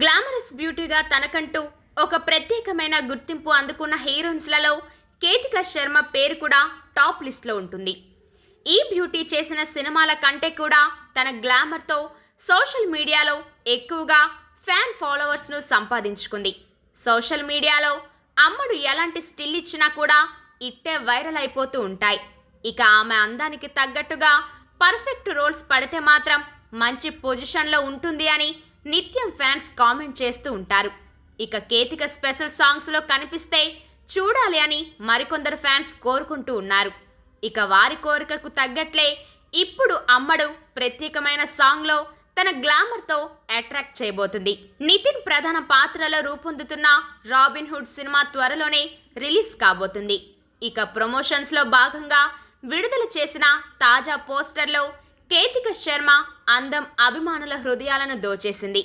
Glamorous బ్యూటీగా తనకంటూ ఒక ప్రత్యేకమైన గుర్తింపు అందుకున్న హీరోయిన్స్లలో కేతిక శర్మ పేరు కూడా టాప్ లిస్ట్లో ఉంటుంది. ఈ బ్యూటీ చేసిన సినిమాల కంటే కూడా తన గ్లామర్తో సోషల్ మీడియాలో ఎక్కువగా ఫ్యాన్ ఫాలోవర్స్ను సంపాదించుకుంది. సోషల్ మీడియాలో అమ్మడు ఎలాంటి స్టిల్ ఇచ్చినా కూడా ఇట్టే వైరల్ అయిపోతూ ఉంటాయి. ఇక ఆమె అందానికి తగ్గట్టుగా పర్ఫెక్ట్ రోల్స్ పడితే మాత్రం మంచి పొజిషన్లో ఉంటుంది అని నిత్యం ఫ్యాన్స్ కామెంట్ చేస్తూ ఉంటారు. ఇక కేతిక స్పెషల్ సాంగ్స్లో కనిపిస్తే చూడాలి అని మరికొందరు ఫ్యాన్స్ కోరుకుంటూ ఉన్నారు. ఇక వారి కోరికకు తగ్గట్లే ఇప్పుడు అమ్మడు ప్రత్యేకమైన సాంగ్లో తన గ్లామర్తో అట్రాక్ట్ చేయబోతుంది. నితిన్ ప్రధాన పాత్రలో రూపొందుతున్న రాబిన్ హుడ్ సినిమా త్వరలోనే రిలీజ్ కాబోతుంది. ఇక ప్రమోషన్స్లో భాగంగా విడుదల చేసిన తాజా పోస్టర్లో కేతిక శర్మ అందం అభిమానుల హృదయాలను దోచేసింది.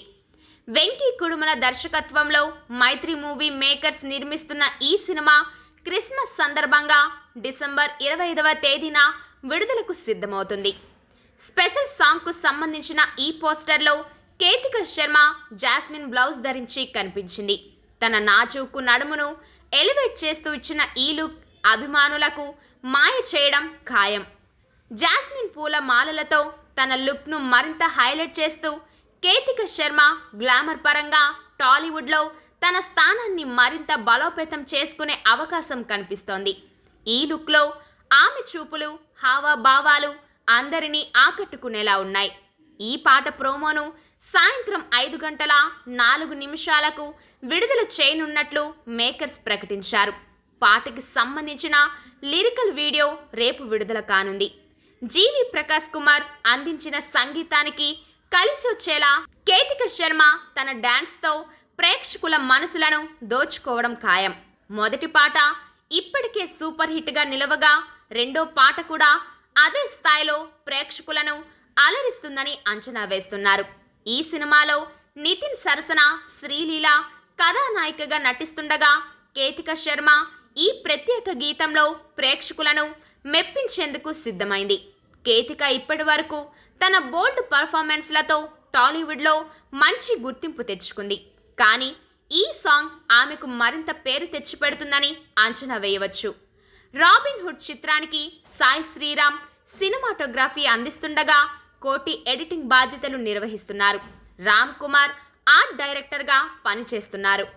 వెంకీ కుడుమల దర్శకత్వంలో మైత్రి మూవీ మేకర్స్ నిర్మిస్తున్న ఈ సినిమా క్రిస్మస్ సందర్భంగా డిసెంబర్ ఇరవై ఐదవ తేదీన విడుదలకు సిద్ధమవుతుంది. స్పెషల్ సాంగ్కు సంబంధించిన ఈ పోస్టర్లో కేతిక శర్మ జాస్మిన్ బ్లౌజ్ ధరించి కనిపించింది. తన నాజూకు నడుమును ఎలివేట్ చేస్తూ ఇచ్చిన ఈ లుక్ అభిమానులకు మాయ చేయడం ఖాయం. జాస్మిన్ పూల మాలలతో తన లుక్ను మరింత హైలైట్ చేస్తూ కేతిక శర్మ గ్లామర్ పరంగా టాలీవుడ్లో తన స్థానాన్ని మరింత బలోపేతం చేసుకునే అవకాశం కనిపిస్తోంది. ఈ లుక్లో ఆమె చూపులు హావభావాలు అందరినీ ఆకట్టుకునేలా ఉన్నాయి. ఈ పాట ప్రోమోను సాయంత్రం ఐదు గంటల నాలుగు నిమిషాలకు విడుదల చేయనున్నట్లు మేకర్స్ ప్రకటించారు. పాటకి సంబంధించిన లిరికల్ వీడియో రేపు విడుదల కానుంది. జీవి ప్రకాష్ కుమార్ అందించిన సంగీతానికి కలిసి వచ్చేలా కేతిక శర్మ తన డాన్స్తో ప్రేక్షకుల మనసులను దోచుకోవడం ఖాయం. మొదటి పాట ఇప్పటికే సూపర్ హిట్గా నిలవగా రెండో పాట కూడా అదే స్థాయిలో ప్రేక్షకులను అలరిస్తుందని అంచనా వేస్తున్నారు. ఈ సినిమాలో నితిన్ సరసన శ్రీలీల కథానాయికగా నటిస్తుండగా కేతిక శర్మ ఈ ప్రత్యేక గీతంలో ప్రేక్షకులను మెప్పించేందుకు సిద్ధమైంది. కేతిక ఇప్పటి వరకు తన బోల్డ్ పర్ఫార్మెన్స్లతో టాలీవుడ్లో మంచి గుర్తింపు తెచ్చుకుంది. కానీ ఈ సాంగ్ ఆమెకు మరింత పేరు తెచ్చిపెడుతుందని అంచనా వేయవచ్చు. రాబిన్ హుడ్ చిత్రానికి సాయి శ్రీరామ్ సినిమాటోగ్రఫీ అందిస్తుండగా కోటి ఎడిటింగ్ బాధ్యతలు నిర్వహిస్తున్నారు. రామ్ కుమార్ ఆర్ట్ డైరెక్టర్గా పనిచేస్తున్నారు.